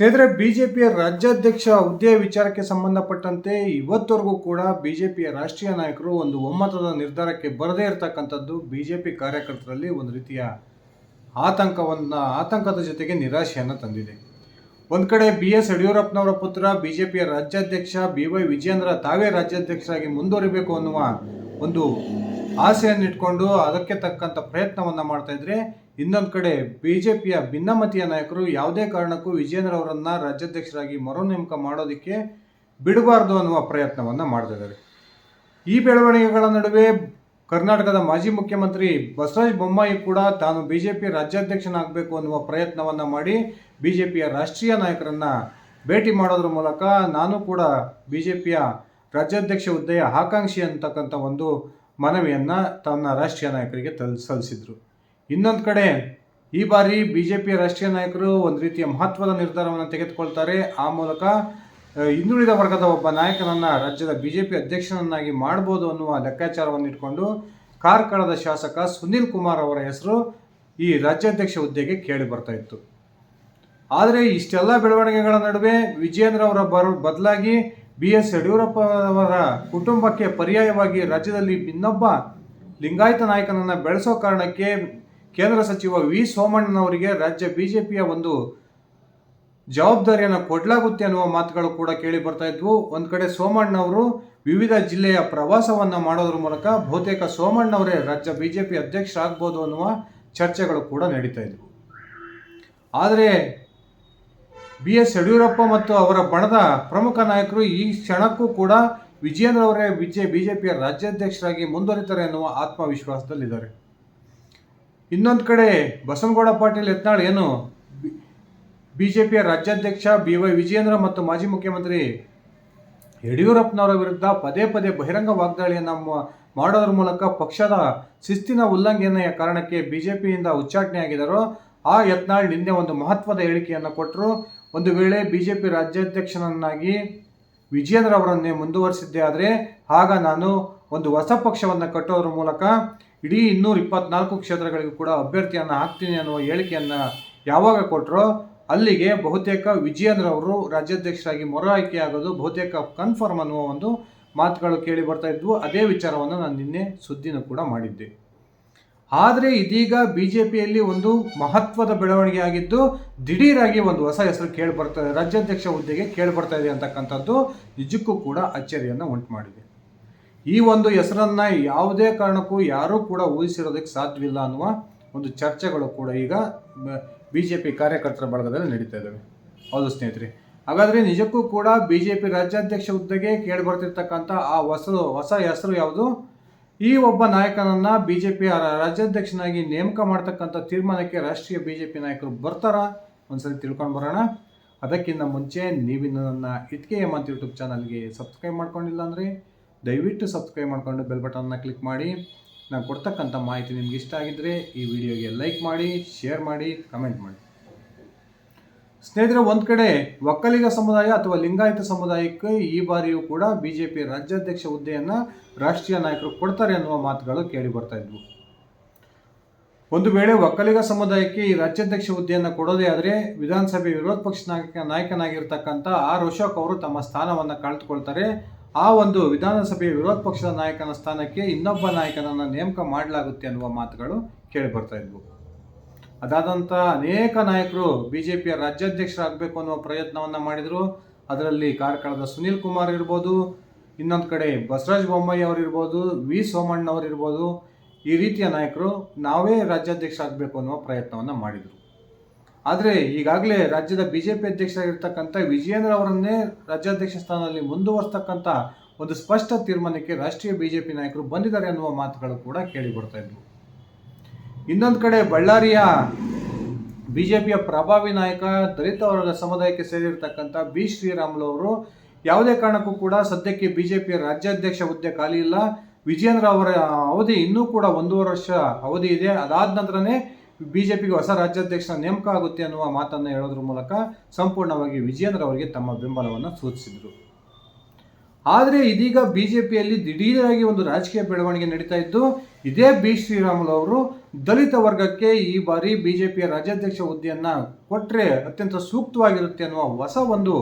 ಸ್ನೇಹಿತರೆ ಪಿಯ ರಾಜ್ಯಾಧ್ಯಕ್ಷ ಹುದ್ದೆಯ ವಿಚಾರಕ್ಕೆ ಸಂಬಂಧಪಟ್ಟಂತೆ ಇವತ್ತವರೆಗೂ ಕೂಡ ಬಿ ಜೆ ಪಿಯ ರಾಷ್ಟ್ರೀಯ ನಾಯಕರು ಒಂದು ಒಮ್ಮತದ ನಿರ್ಧಾರಕ್ಕೆ ಬರದೇ ಇರತಕ್ಕಂಥದ್ದು ಬಿ ಜೆ ಪಿ ಕಾರ್ಯಕರ್ತರಲ್ಲಿ ಒಂದು ರೀತಿಯ ಆತಂಕವನ್ನು, ಆತಂಕದ ಜೊತೆಗೆ ನಿರಾಶೆಯನ್ನು ತಂದಿದೆ. ಒಂದು ಕಡೆ ಬಿ ಎಸ್ ಯಡಿಯೂರಪ್ಪನವರ ಪುತ್ರ ಬಿ ಜೆ ಪಿಯ ರಾಜ್ಯಾಧ್ಯಕ್ಷ, ಬಿ ವೈ ವಿಜೇಂದ್ರ ತಾವೇ ರಾಜ್ಯಾಧ್ಯಕ್ಷರಾಗಿ ಮುಂದುವರಿಬೇಕು ಅನ್ನುವ ಒಂದು ಆಸೆಯನ್ನು ಇಟ್ಕೊಂಡು ಅದಕ್ಕೆ ತಕ್ಕಂಥ ಪ್ರಯತ್ನವನ್ನು ಮಾಡ್ತಾ ಇದ್ರೆ ಇನ್ನೊಂದು ಕಡೆ ಬಿಜೆಪಿಯ ಭಿನ್ನಮತೀಯ ನಾಯಕರು ಯಾವುದೇ ಕಾರಣಕ್ಕೂ ವಿಜೇಂದ್ರ ಅವರನ್ನು ರಾಜ್ಯಾಧ್ಯಕ್ಷರಾಗಿ ಮರು ನೇಮಕ ಮಾಡೋದಕ್ಕೆ ಬಿಡಬಾರ್ದು ಅನ್ನುವ ಪ್ರಯತ್ನವನ್ನು ಮಾಡ್ತಿದ್ದಾರೆ ಈ ಬೆಳವಣಿಗೆಗಳ ನಡುವೆ ಕರ್ನಾಟಕದ ಮಾಜಿ ಮುಖ್ಯಮಂತ್ರಿ ಬಸವರಾಜ ಬೊಮ್ಮಾಯಿ ಕೂಡ ತಾನು ಬಿಜೆಪಿ ರಾಜ್ಯಾಧ್ಯಕ್ಷನಾಗಬೇಕು ಅನ್ನುವ ಪ್ರಯತ್ನವನ್ನು ಮಾಡಿ ಬಿಜೆಪಿಯ ರಾಷ್ಟ್ರೀಯ ನಾಯಕರನ್ನ ಭೇಟಿ ಮಾಡೋದ್ರ ಮೂಲಕ ನಾನು ಕೂಡ ಬಿಜೆಪಿಯ ರಾಜ್ಯಾಧ್ಯಕ್ಷ ಹುದ್ದೆಯ ಆಕಾಂಕ್ಷಿ ಅಂತಕ್ಕಂಥ ಒಂದು ಮನವಿಯನ್ನು ತನ್ನ ರಾಷ್ಟ್ರೀಯ ನಾಯಕರಿಗೆ ತಲ್, ಸಲ್ಲಿಸಿದ್ರು. ಇನ್ನೊಂದು ಕಡೆ, ಈ ಬಾರಿ ಬಿ ಜೆ ಪಿ ರಾಷ್ಟ್ರೀಯ ನಾಯಕರು ಒಂದು ರೀತಿಯ ಮಹತ್ವದ ನಿರ್ಧಾರವನ್ನು ತೆಗೆದುಕೊಳ್ತಾರೆ. ಆ ಮೂಲಕ ಹಿಂದುಳಿದ ವರ್ಗದ ಒಬ್ಬ ನಾಯಕನನ್ನ ರಾಜ್ಯದ ಬಿ ಜೆ ಪಿ ಅಧ್ಯಕ್ಷನನ್ನಾಗಿ ಮಾಡ್ಬೋದು ಅನ್ನುವ ಲೆಕ್ಕಾಚಾರವನ್ನು ಇಟ್ಕೊಂಡು ಕಾರ್ಕಳದ ಶಾಸಕ ಸುನಿಲ್ ಕುಮಾರ್ ಅವರ ಹೆಸರು ಈ ರಾಜ್ಯಾಧ್ಯಕ್ಷ ಹುದ್ದೆಗೆ ಕೇಳಿ ಬರ್ತಾ ಇತ್ತು. ಆದರೆ, ಇಷ್ಟೆಲ್ಲ ಬೆಳವಣಿಗೆಗಳ ನಡುವೆ ವಿಜಯೇಂದ್ರ ಅವರ ಬರ, ಬದಲಾಗಿ ಬಿ ಎಸ್ ಯಡಿಯೂರಪ್ಪ ಅವರ ಕುಟುಂಬಕ್ಕೆ ಪರ್ಯಾಯವಾಗಿ ರಾಜ್ಯದಲ್ಲಿ ಇನ್ನೊಬ್ಬ ಲಿಂಗಾಯತ ನಾಯಕನನ್ನು ಬೆಳೆಸೋ ಕಾರಣಕ್ಕೆ ಕೇಂದ್ರ ಸಚಿವ ವಿ ಸೋಮಣ್ಣನವರಿಗೆ ರಾಜ್ಯ ಬಿಜೆಪಿಯ ಒಂದು ಜವಾಬ್ದಾರಿಯನ್ನು ಕೊಡಲಾಗುತ್ತೆ ಅನ್ನುವ ಮಾತುಗಳು ಕೂಡ ಕೇಳಿ ಬರ್ತಾ ಇದ್ವು. ಒಂದು ಕಡೆ ಸೋಮಣ್ಣವರು ವಿವಿಧ ಜಿಲ್ಲೆಯ ಪ್ರವಾಸವನ್ನು ಮಾಡೋದ್ರ ಮೂಲಕ ಬಹುತೇಕ ಸೋಮಣ್ಣವರೇ ರಾಜ್ಯ ಬಿಜೆಪಿ ಅಧ್ಯಕ್ಷರಾಗ್ಬೋದು ಅನ್ನುವ ಚರ್ಚೆಗಳು ಕೂಡ ನಡೀತಾ ಇದ್ವು. ಆದರೆ ಬಿ ಎಸ್ ಯಡಿಯೂರಪ್ಪ ಮತ್ತು ಅವರ ಬಣದ ಪ್ರಮುಖ ನಾಯಕರು ಈ ಕ್ಷಣಕ್ಕೂ ಕೂಡ ವಿಜಯೇಂದ್ರ ಅವರೇ ವಿಜಯ ಬಿಜೆಪಿಯ ರಾಜ್ಯಾಧ್ಯಕ್ಷರಾಗಿ ಮುಂದುವರಿತಾರೆ ಅನ್ನುವ ಆತ್ಮವಿಶ್ವಾಸದಲ್ಲಿದ್ದಾರೆ. ಇನ್ನೊಂದು ಕಡೆ ಬಸನಗೌಡ ಪಾಟೀಲ್ ಯತ್ನಾಳ್ ಏನು ಬಿ ಜೆ ಪಿಯ ರಾಜ್ಯಾಧ್ಯಕ್ಷ ಬಿ ವೈ ವಿಜಯೇಂದ್ರ ಮತ್ತು ಮಾಜಿ ಮುಖ್ಯಮಂತ್ರಿ ಯಡಿಯೂರಪ್ಪನವರ ವಿರುದ್ಧ ಪದೇ ಪದೇ ಬಹಿರಂಗ ವಾಗ್ದಾಳಿಯನ್ನು ಮಾಡೋದ್ರ ಮೂಲಕ ಪಕ್ಷದ ಶಿಸ್ತಿನ ಉಲ್ಲಂಘನೆಯ ಕಾರಣಕ್ಕೆ ಬಿ ಜೆ ಪಿಯಿಂದ ಉಚ್ಚಾಟನೆಯಾಗಿದ್ದಾರೋ. ಆ ಯತ್ನಾಳ್ ನಿನ್ನೆ ಒಂದು ಮಹತ್ವದ ಹೇಳಿಕೆಯನ್ನು ಕೊಟ್ಟರು ಒಂದು ವೇಳೆ ಬಿ ಜೆ ಪಿ ರಾಜ್ಯಾಧ್ಯಕ್ಷನನ್ನಾಗಿ ವಿಜಯೇಂದ್ರ ಅವರನ್ನೇ ಮುಂದುವರಿಸಿದ್ದೆ ಆದರೆ, ಆಗ ನಾನು ಒಂದು ಹೊಸ ಪಕ್ಷವನ್ನು ಕಟ್ಟೋದ್ರ ಮೂಲಕ ಇಡೀ ಇನ್ನೂರ ಇಪ್ಪತ್ನಾಲ್ಕು ಕ್ಷೇತ್ರಗಳಿಗೂ ಕೂಡ ಅಭ್ಯರ್ಥಿಯನ್ನು ಹಾಕ್ತೀನಿ ಅನ್ನುವ ಹೇಳಿಕೆಯನ್ನು ಯಾವಾಗ ಕೊಟ್ಟರೋ ಅಲ್ಲಿಗೆ ಬಹುತೇಕ ವಿಜಯೇಂದ್ರ ಅವರು ರಾಜ್ಯಾಧ್ಯಕ್ಷರಾಗಿ ಮರು ಆಯ್ಕೆಯಾಗೋದು ಬಹುತೇಕ ಕನ್ಫರ್ಮ್ ಅನ್ನುವ ಒಂದು ಮಾತುಗಳು ಕೇಳಿ ಬರ್ತಾ ಇದ್ವು. ಅದೇ ವಿಚಾರವನ್ನು ನಾನು ನಿನ್ನೆ ಸುದ್ದಿನೂ ಕೂಡ ಮಾಡಿದ್ದೆ. ಆದರೆ ಇದೀಗ ಬಿ ಜೆ ಪಿಯಲ್ಲಿ ಒಂದು ಮಹತ್ವದ ಬೆಳವಣಿಗೆ ಆಗಿದ್ದು ದಿಢೀರಾಗಿ ಒಂದು ಹೊಸ ಹೆಸರು ಕೇಳಿ ಬರ್ತಾ ರಾಜ್ಯಾಧ್ಯಕ್ಷ ಹುದ್ದೆಗೆ ಕೇಳಿ ಬರ್ತಾ ಇದೆ ಅಂತಕ್ಕಂಥದ್ದು ನಿಜಕ್ಕೂ ಕೂಡ ಅಚ್ಚರಿಯನ್ನು ಉಂಟು ಮಾಡಿದೆ. ಈ ಒಂದು ಹೆಸರನ್ನ ಯಾವುದೇ ಕಾರಣಕ್ಕೂ ಯಾರೂ ಕೂಡ ಊಹಿಸಿರೋದಕ್ಕೆ ಸಾಧ್ಯವಿಲ್ಲ ಅನ್ನುವ ಒಂದು ಚರ್ಚೆಗಳು ಕೂಡ ಈಗ ಬಿ ಜೆ ಪಿ ಕಾರ್ಯಕರ್ತರ ಬಳಗದಲ್ಲಿ ನಡೀತಾ ಇದ್ದಾವೆ. ಹೌದು ಸ್ನೇಹಿತರೆ. ಹಾಗಾದರೆ ನಿಜಕ್ಕೂ ಕೂಡ ಬಿ ಜೆ ಪಿ ರಾಜ್ಯಾಧ್ಯಕ್ಷ ಹುದ್ದೆಗೆ ಕೇಳಿ ಬರ್ತಿರ್ತಕ್ಕಂಥ ಆ ಹೊಸ ಹೊಸ ಹೆಸರು ಯಾವುದು? ಈ ಒಬ್ಬ ನಾಯಕನನ್ನು ಬಿ ಜೆ ಪಿ ರಾಜ್ಯಾಧ್ಯಕ್ಷನಾಗಿ ನೇಮಕ ಮಾಡ್ತಕ್ಕಂಥ ತೀರ್ಮಾನಕ್ಕೆ ರಾಷ್ಟ್ರೀಯ ಬಿ ಜೆ ಪಿ ನಾಯಕರು ಬರ್ತಾರಾ? ಒಂದ್ಸರಿ ತಿಳ್ಕೊಂಡು ಬರೋಣ. ಅದಕ್ಕಿಂತ ಮುಂಚೆ ನೀವಿನ್ನು ನನ್ನ ಇಟ್ಕೆ ಹೇಮಂತ್ ಯೂಟ್ಯೂಬ್ ಚಾನಲ್ಗೆ ಸಬ್ಸ್ಕ್ರೈಬ್ ಮಾಡ್ಕೊಂಡಿಲ್ಲ ಅಂದರೆ ದಯವಿಟ್ಟು ಸಬ್ಸ್ಕ್ರೈಬ್ ಮಾಡಿಕೊಂಡು ಬೆಲ್ ಬಟನ್ನ ಕ್ಲಿಕ್ ಮಾಡಿ. ನಾನು ಕೊಡ್ತಕ್ಕಂಥ ಮಾಹಿತಿ ನಿಮ್ಗೆ ಇಷ್ಟ ಆಗಿದ್ದರೆ ಈ ವಿಡಿಯೋಗೆ ಲೈಕ್ ಮಾಡಿ ಶೇರ್ ಮಾಡಿ ಕಮೆಂಟ್ ಮಾಡಿ. ಸ್ನೇಹಿತರೆ, ಒಂದು ಕಡೆ ಒಕ್ಕಲಿಗ ಸಮುದಾಯ ಅಥವಾ ಲಿಂಗಾಯತ ಸಮುದಾಯಕ್ಕೆ ಈ ಬಾರಿಯೂ ಕೂಡ ಬಿ ಜೆ ಪಿ ರಾಜ್ಯಾಧ್ಯಕ್ಷ ಹುದ್ದೆಯನ್ನು ರಾಷ್ಟ್ರೀಯ ನಾಯಕರು ಕೊಡ್ತಾರೆ ಅನ್ನುವ ಮಾತುಗಳು ಕೇಳಿ ಬರ್ತಾ ಇದ್ವು. ಒಂದು ವೇಳೆ ಒಕ್ಕಲಿಗ ಸಮುದಾಯಕ್ಕೆ ಈ ರಾಜ್ಯಾಧ್ಯಕ್ಷ ಹುದ್ದೆಯನ್ನು ಕೊಡೋದೇ ಆದರೆ ವಿಧಾನಸಭೆ ವಿರೋಧ ಪಕ್ಷ ನಾಯಕ ನಾಯಕನಾಗಿರ್ತಕ್ಕಂಥ ಆರ್ ಅಶೋಕ್ ಅವರು ತಮ್ಮ ಸ್ಥಾನವನ್ನು ಕಳೆದುಕೊಳ್ತಾರೆ. ಆ ಒಂದು ವಿಧಾನಸಭೆಯ ವಿರೋಧ ಪಕ್ಷದ ನಾಯಕನ ಸ್ಥಾನಕ್ಕೆ ಇನ್ನೊಬ್ಬ ನಾಯಕನನ್ನು ನೇಮಕ ಮಾಡಲಾಗುತ್ತೆ ಅನ್ನುವ ಮಾತುಗಳು ಕೇಳಿ ಬರ್ತಾ ಇದ್ವು. ಅದಾದಂಥ ಅನೇಕ ನಾಯಕರು ಬಿ ಜೆ ಪಿಯ ರಾಜ್ಯಾಧ್ಯಕ್ಷರಾಗಬೇಕು ಅನ್ನುವ ಪ್ರಯತ್ನವನ್ನು ಮಾಡಿದರು. ಅದರಲ್ಲಿ ಕಾರ್ಕಳದ ಸುನೀಲ್ ಕುಮಾರ್ ಇರ್ಬೋದು, ಇನ್ನೊಂದು ಕಡೆ ಬಸವರಾಜ ಬೊಮ್ಮಾಯಿ ಅವರಿರ್ಬೋದು, ವಿ ಸೋಮಣ್ಣ ಅವರಿರ್ಬೋದು ಈ ರೀತಿಯ ನಾಯಕರು ನಾವೇ ರಾಜ್ಯಾಧ್ಯಕ್ಷರಾಗಬೇಕು ಅನ್ನುವ ಪ್ರಯತ್ನವನ್ನು ಮಾಡಿದರು. ಆದರೆ ಈಗಾಗಲೇ ರಾಜ್ಯದ ಬಿ ಜೆ ಪಿ ಅಧ್ಯಕ್ಷರಾಗಿರ್ತಕ್ಕಂಥ ವಿಜಯೇಂದ್ರ ಅವರನ್ನೇ ರಾಜ್ಯಾಧ್ಯಕ್ಷ ಸ್ಥಾನದಲ್ಲಿ ಮುಂದುವರಿಸ್ತಕ್ಕಂಥ ಒಂದು ಸ್ಪಷ್ಟ ತೀರ್ಮಾನಕ್ಕೆ ರಾಷ್ಟ್ರೀಯ ಬಿ ಜೆ ಪಿ ನಾಯಕರು ಬಂದಿದ್ದಾರೆ ಅನ್ನುವ ಮಾತುಗಳು ಕೂಡ ಕೇಳಿ ಬರ್ತಾ ಇದ್ವು. ಇನ್ನೊಂದು ಕಡೆ ಬಳ್ಳಾರಿಯ ಬಿಜೆಪಿಯ ಪ್ರಭಾವಿ ನಾಯಕ ದಲಿತ ವರ್ಗ ಸಮುದಾಯಕ್ಕೆ ಸೇರಿರ್ತಕ್ಕಂಥ ಬಿ ಶ್ರೀರಾಮುಲು ಅವರು ಯಾವುದೇ ಕಾರಣಕ್ಕೂ ಕೂಡ ಸದ್ಯಕ್ಕೆ ಬಿಜೆಪಿಯ ರಾಜ್ಯಾಧ್ಯಕ್ಷ ಹುದ್ದೆ ಖಾಲಿ ಇಲ್ಲ. ವಿಜೇಂದ್ರ ಅವರ ಅವಧಿ ಇನ್ನೂ ಕೂಡ ಒಂದೂವರೆ ವರ್ಷ ಅವಧಿ ಇದೆ. ಅದಾದ ನಂತರನೇ ಬಿಜೆಪಿಗೆ ಹೊಸ ರಾಜ್ಯಾಧ್ಯಕ್ಷರ ನೇಮಕ ಆಗುತ್ತೆ ಅನ್ನುವ ಮಾತನ್ನು ಹೇಳೋದ್ರ ಮೂಲಕ ಸಂಪೂರ್ಣವಾಗಿ ವಿಜೇಂದ್ರ ಅವರಿಗೆ ತಮ್ಮ ಬೆಂಬಲವನ್ನು ಸೂಚಿಸಿದರು. ಆದರೆ ಇದೀಗ ಬಿಜೆಪಿಯಲ್ಲಿ ದಿಢೀರಾಗಿ ಒಂದು ರಾಜಕೀಯ ಬೆಳವಣಿಗೆ ನಡೀತಾ ಇದ್ದು, ಇದೇ ಬಿ ಶ್ರೀರಾಮುಲು ಅವರು ದಲಿತ ವರ್ಗಕ್ಕೆ ಈ ಬಾರಿ ಬಿಜೆಪಿಯ ರಾಜ್ಯಾಧ್ಯಕ್ಷ ಹುದ್ದೆಯನ್ನ ಕೊಟ್ಟರೆ ಅತ್ಯಂತ ಸೂಕ್ತವಾಗಿರುತ್ತೆ ಅನ್ನುವ ಹೊಸ ಒಂದು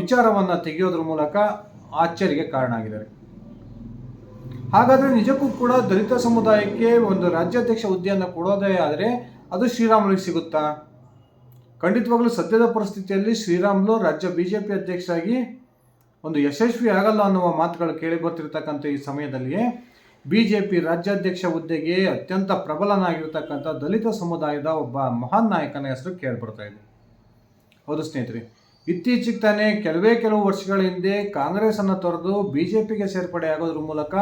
ವಿಚಾರವನ್ನ ತೆಗೆಯೋದ್ರ ಮೂಲಕ ಆಶ್ಚರ್ಯಕ್ಕೆ ಕಾರಣ ಆಗಿದ್ದಾರೆ ಹಾಗಾದ್ರೆ ನಿಜಕ್ಕೂ ಕೂಡ ದಲಿತ ಸಮುದಾಯಕ್ಕೆ ಒಂದು ರಾಜ್ಯಾಧ್ಯಕ್ಷ ಹುದ್ದೆಯನ್ನು ಕೊಡೋದೇ ಆದರೆ ಅದು ಶ್ರೀರಾಮುಲಿಗೆ ಸಿಗುತ್ತಾ? ಖಂಡಿತವಾಗ್ಲೂ ಸದ್ಯದ ಪರಿಸ್ಥಿತಿಯಲ್ಲಿ ಶ್ರೀರಾಮುಲು ರಾಜ್ಯ ಬಿಜೆಪಿ ಅಧ್ಯಕ್ಷರಾಗಿ ಒಂದು ಯಶಸ್ವಿ ಆಗಲ್ಲ ಅನ್ನುವ ಮಾತುಗಳು ಕೇಳಿ ಬರ್ತಿರ್ತಕ್ಕಂಥ ಈ ಸಮಯದಲ್ಲಿಯೇ ಬಿಜೆಪಿ ರಾಜ್ಯಾಧ್ಯಕ್ಷ ಹುದ್ದೆಗೆ ಅತ್ಯಂತ ಪ್ರಬಲನಾಗಿರ್ತಕ್ಕಂಥ ದಲಿತ ಸಮುದಾಯದ ಒಬ್ಬ ಮಹಾನ್ ನಾಯಕನ ಹೆಸರು ಕೇಳಿಬರ್ತಾ ಇದೆ. ಹೌದು ಸ್ನೇಹಿತರೆ ಇತ್ತೀಚೆಗೆ ತಾನೇ ಕೆಲವೇ ಕೆಲವು ವರ್ಷಗಳ ಹಿಂದೆ ಕಾಂಗ್ರೆಸ್ ಅನ್ನು ತೊರೆದು ಬಿಜೆಪಿಗೆ ಸೇರ್ಪಡೆ ಆಗೋದ್ರ ಮೂಲಕ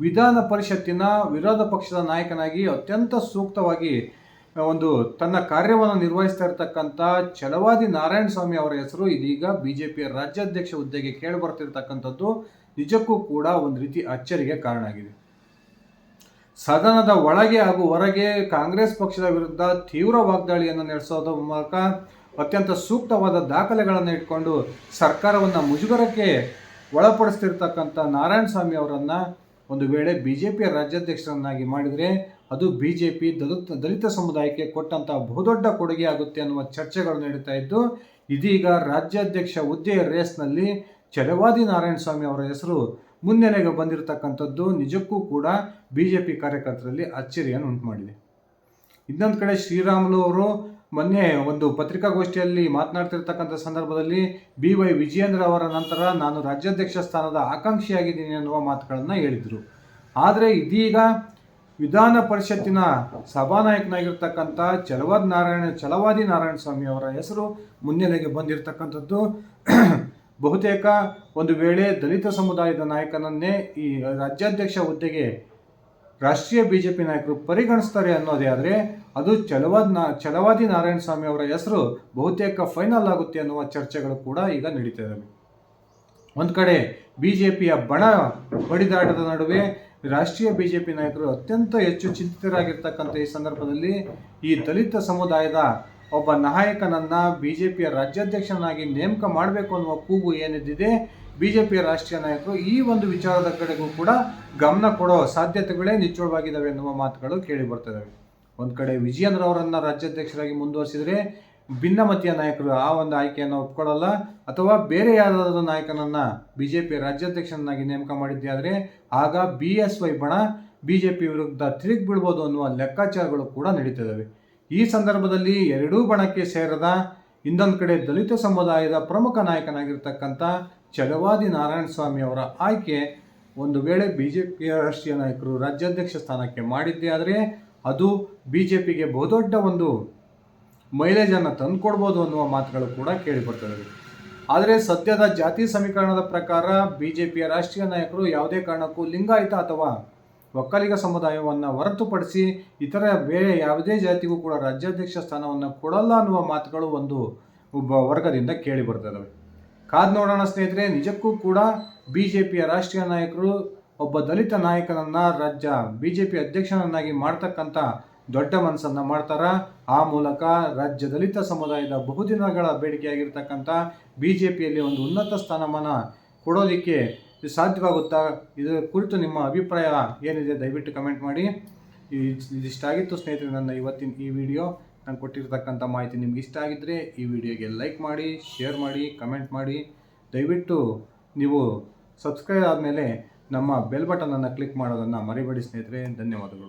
ವಿಧಾನ ಪರಿಷತ್ತಿನ ವಿರೋಧ ಪಕ್ಷದ ನಾಯಕನಾಗಿ ಅತ್ಯಂತ ಸೂಕ್ತವಾಗಿ ಒಂದು ತನ್ನ ಕಾರ್ಯವನ್ನು ನಿರ್ವಹಿಸ್ತಾ ಇರತಕ್ಕಂಥ ಛಲವಾದಿ ನಾರಾಯಣ ಸ್ವಾಮಿ ಅವರ ಹೆಸರು ಇದೀಗ ಬಿ ಜೆ ಪಿಯ ರಾಜ್ಯಾಧ್ಯಕ್ಷ ಹುದ್ದೆಗೆ ಕೇಳಿ ಬರ್ತಿರ್ತಕ್ಕಂಥದ್ದು ನಿಜಕ್ಕೂ ಕೂಡ ಒಂದು ರೀತಿ ಅಚ್ಚರಿಗೆ ಕಾರಣ ಆಗಿದೆ ಸದನದ ಒಳಗೆ ಹಾಗೂ ಹೊರಗೆ ಕಾಂಗ್ರೆಸ್ ಪಕ್ಷದ ವಿರುದ್ಧ ತೀವ್ರ ವಾಗ್ದಾಳಿಯನ್ನು ನಡೆಸೋದ್ರ ಮೂಲಕ ಅತ್ಯಂತ ಸೂಕ್ತವಾದ ದಾಖಲೆಗಳನ್ನು ಇಟ್ಕೊಂಡು ಸರ್ಕಾರವನ್ನು ಮುಜುಗರಕ್ಕೆ ಒಳಪಡಿಸ್ತಿರ್ತಕ್ಕಂಥ ನಾರಾಯಣ ಸ್ವಾಮಿ ಅವರನ್ನು ಒಂದು ವೇಳೆ ಬಿ ಜೆ ಪಿಯ ರಾಜ್ಯಾಧ್ಯಕ್ಷರನ್ನಾಗಿ ಮಾಡಿದರೆ ಅದು ಬಿ ಜೆ ಪಿ ದಲಿತ ದಲಿತ ಸಮುದಾಯಕ್ಕೆ ಕೊಟ್ಟಂಥ ಬಹುದೊಡ್ಡ ಕೊಡುಗೆ ಆಗುತ್ತೆ ಅನ್ನುವ ಚರ್ಚೆಗಳು ನಡೀತಾ ಇದ್ದು, ಇದೀಗ ರಾಜ್ಯಾಧ್ಯಕ್ಷ ಹುದ್ದೆಯ ರೇಸ್ನಲ್ಲಿ ಚಲವಾದಿ ನಾರಾಯಣ ಸ್ವಾಮಿ ಅವರ ಹೆಸರು ಮುನ್ನೆಲೆಗೆ ಬಂದಿರತಕ್ಕಂಥದ್ದು. ನಿಜಕ್ಕೂ ಕೂಡ ಬಿ ಜೆ ಪಿ ಕಾರ್ಯಕರ್ತರಲ್ಲಿ ಅಚ್ಚರಿಯನ್ನು ಉಂಟು ಮಾಡಿದೆ ಇನ್ನೊಂದು ಕಡೆ ಶ್ರೀರಾಮುಲು ಅವರು ಮೊನ್ನೆ ಒಂದು ಪತ್ರಿಕಾಗೋಷ್ಠಿಯಲ್ಲಿ ಮಾತನಾಡ್ತಿರ್ತಕ್ಕಂಥ ಸಂದರ್ಭದಲ್ಲಿ ಬಿ ವೈ ವಿಜಯೇಂದ್ರ ಅವರ ನಂತರ ನಾನು ರಾಜ್ಯಾಧ್ಯಕ್ಷ ಸ್ಥಾನದ ಆಕಾಂಕ್ಷಿಯಾಗಿದ್ದೀನಿ ಅನ್ನುವ ಮಾತುಗಳನ್ನು ಹೇಳಿದರು. ಆದರೆ ಇದೀಗ ವಿಧಾನ ಪರಿಷತ್ತಿನ ಸಭಾನಾಯಕನಾಗಿರ್ತಕ್ಕಂಥ ಚಲವಾದ ನಾರಾಯಣ, ಚಲವಾದಿ ನಾರಾಯಣ ಸ್ವಾಮಿ ಅವರ ಹೆಸರು ಮುನ್ನೆಲೆಗೆ ಬಂದಿರತಕ್ಕಂಥದ್ದು. ಬಹುತೇಕ ಒಂದು ವೇಳೆ ದಲಿತ ಸಮುದಾಯದ ನಾಯಕನನ್ನೇ ಈ ರಾಜ್ಯಾಧ್ಯಕ್ಷ ಹುದ್ದೆಗೆ ರಾಷ್ಟ್ರೀಯ ಬಿಜೆಪಿ ನಾಯಕರು ಪರಿಗಣಿಸ್ತಾರೆ ಅನ್ನೋದೇ ಆದರೆ ಅದು ಚಲವಾದ ನಾ ಛಲವಾದಿ ನಾರಾಯಣ ಸ್ವಾಮಿ ಅವರ ಹೆಸರು ಬಹುತೇಕ ಫೈನಲ್ ಆಗುತ್ತೆ ಅನ್ನುವ ಚರ್ಚೆಗಳು ಕೂಡ ಈಗ ನಡೀತಾ ಇದ್ದಾವೆ ಒಂದು ಕಡೆ ಬಿ ಜೆ ಪಿಯ ಬಣ ಬಡಿದಾಟದ ನಡುವೆ ರಾಷ್ಟ್ರೀಯ ಬಿ ಜೆ ಪಿ ನಾಯಕರು ಅತ್ಯಂತ ಹೆಚ್ಚು ಚಿಂತಿತರಾಗಿರ್ತಕ್ಕಂಥ ಈ ಸಂದರ್ಭದಲ್ಲಿ ಈ ದಲಿತ ಸಮುದಾಯದ ಒಬ್ಬ ನಾಯಕನನ್ನ ಬಿ ಜೆ ಪಿಯ ರಾಜ್ಯಾಧ್ಯಕ್ಷನಾಗಿ ನೇಮಕ ಮಾಡಬೇಕು ಅನ್ನುವ ಕೂಗು ಏನಿದ್ದಿದೆ ಬಿ ಜೆ ಪಿಯ ರಾಷ್ಟ್ರೀಯ ನಾಯಕರು ಈ ಒಂದು ವಿಚಾರದ ಕಡೆಗೂ ಕೂಡ ಗಮನ ಕೊಡೋ ಸಾಧ್ಯತೆಗಳೇ ನಿಚ್ಚಳವಾಗಿದ್ದಾವೆ ಎನ್ನುವ ಮಾತುಗಳು ಕೇಳಿ ಬರ್ತಿದ್ದಾವೆ. ಒಂದು ಕಡೆ ವಿಜಯೇಂದ್ರ ಅವರನ್ನು ರಾಜ್ಯಾಧ್ಯಕ್ಷರಾಗಿ ಮುಂದುವರಿಸಿದರೆ ಭಿನ್ನಮತೀಯ ನಾಯಕರು ಆ ಒಂದು ಆಯ್ಕೆಯನ್ನು ಒಪ್ಕೊಳ್ಳಲ್ಲ, ಅಥವಾ ಬೇರೆ ಯಾರಾದರೂ ನಾಯಕನನ್ನ ಬಿ ಜೆ ಪಿ ರಾಜ್ಯಾಧ್ಯಕ್ಷನಾಗಿ ನೇಮಕ ಮಾಡಿದ್ದೆ ಆದರೆ ಆಗ ಬಿ ಎಸ್ ವೈ ಬಣ ಬಿ ಜೆ ಪಿ ವಿರುದ್ಧ ತಿರುಗಿ ಬಿಡ್ಬೋದು ಅನ್ನುವ ಲೆಕ್ಕಾಚಾರಗಳು ಕೂಡ ನಡೀತಿದ್ದಾವೆ. ಈ ಸಂದರ್ಭದಲ್ಲಿ ಎರಡೂ ಬಣಕ್ಕೆ ಸೇರದ ಇನ್ನೊಂದು ಕಡೆ ದಲಿತ ಸಮುದಾಯದ ಪ್ರಮುಖ ನಾಯಕನಾಗಿರ್ತಕ್ಕಂಥ ಛಲವಾದಿ ನಾರಾಯಣ ಸ್ವಾಮಿ ಅವರ ಆಯ್ಕೆ ಒಂದು ವೇಳೆ ಬಿ ಜೆ ಪಿಯ ರಾಷ್ಟ್ರೀಯ ನಾಯಕರು ರಾಜ್ಯಾಧ್ಯಕ್ಷ ಸ್ಥಾನಕ್ಕೆ ಮಾಡಿದ್ದೇ ಆದರೆ ಅದು ಬಿ ಜೆ ಪಿಗೆ ಬಹುದೊಡ್ಡ ಒಂದು ಮೈಲೇಜನ್ನು ತಂದುಕೊಡ್ಬೋದು ಅನ್ನುವ ಮಾತುಗಳು ಕೂಡ ಕೇಳಿಬರ್ತವೆ ಆದರೆ ಸದ್ಯದ ಜಾತಿ ಸಮೀಕರಣದ ಪ್ರಕಾರ ಬಿ ಜೆ ಪಿಯ ರಾಷ್ಟ್ರೀಯ ನಾಯಕರು ಯಾವುದೇ ಕಾರಣಕ್ಕೂ ಲಿಂಗಾಯತ ಅಥವಾ ಒಕ್ಕಲಿಗ ಸಮುದಾಯವನ್ನು ಹೊರತುಪಡಿಸಿ ಇತರ ಬೇರೆ ಯಾವುದೇ ಜಾತಿಗೂ ಕೂಡ ರಾಜ್ಯಾಧ್ಯಕ್ಷ ಸ್ಥಾನವನ್ನು ಕೊಡಲ್ಲ ಅನ್ನುವ ಮಾತುಗಳು ಒಂದು ಒಬ್ಬ ವರ್ಗದಿಂದ ಕೇಳಿ ಬರ್ತದವೆ ಕಾದ್ ನೋಡೋಣ ಸ್ನೇಹಿತರೆ, ನಿಜಕ್ಕೂ ಕೂಡ ಬಿ ಜೆ ಪಿಯ ರಾಷ್ಟ್ರೀಯ ನಾಯಕರು ಒಬ್ಬ ದಲಿತ ನಾಯಕನನ್ನ ರಾಜ್ಯ ಬಿ ಜೆ ಪಿ ಅಧ್ಯಕ್ಷನನ್ನಾಗಿ ಮಾಡ್ತಕ್ಕಂಥ ದೊಡ್ಡ ಮನಸ್ಸನ್ನು ಮಾಡ್ತಾರ. ಆ ಮೂಲಕ ರಾಜ್ಯ ದಲಿತ ಸಮುದಾಯದ ಬಹುದಿನಗಳ ಬೇಡಿಕೆಯಾಗಿರ್ತಕ್ಕಂಥ ಬಿ ಜೆ ಪಿಯಲ್ಲಿ ಒಂದು ಉನ್ನತ ಸ್ಥಾನಮಾನ ಕೊಡೋದಕ್ಕೆ ಸಾಧ್ಯವಾಗುತ್ತಾ? ಇದರ ಕುರಿತು ನಿಮ್ಮ ಅಭಿಪ್ರಾಯ ಏನಿದೆ ದಯವಿಟ್ಟು ಕಮೆಂಟ್ ಮಾಡಿ. ಇದಿಷ್ಟಾಗಿತ್ತು ಸ್ನೇಹಿತರೆ ನನ್ನ ಇವತ್ತಿನ ಈ ವಿಡಿಯೋ. ನಾನು ಕೊಟ್ಟಿರ್ತಕ್ಕಂಥ ಮಾಹಿತಿ ನಿಮ್ಗೆ ಇಷ್ಟ ಆಗಿದ್ದರೆ ಈ ವಿಡಿಯೋಗೆ ಲೈಕ್ ಮಾಡಿ, ಶೇರ್ ಮಾಡಿ, ಕಮೆಂಟ್ ಮಾಡಿ. ದಯವಿಟ್ಟು ನೀವು ಸಬ್ಸ್ಕ್ರೈಬ್ ಆದಮೇಲೆ ನಮ್ಮ ಬೆಲ್ ಬಟನನ್ನು ಕ್ಲಿಕ್ ಮಾಡೋದನ್ನು ಮರಿಬೇಡಿ ಸ್ನೇಹಿತರೆ. ಧನ್ಯವಾದಗಳು.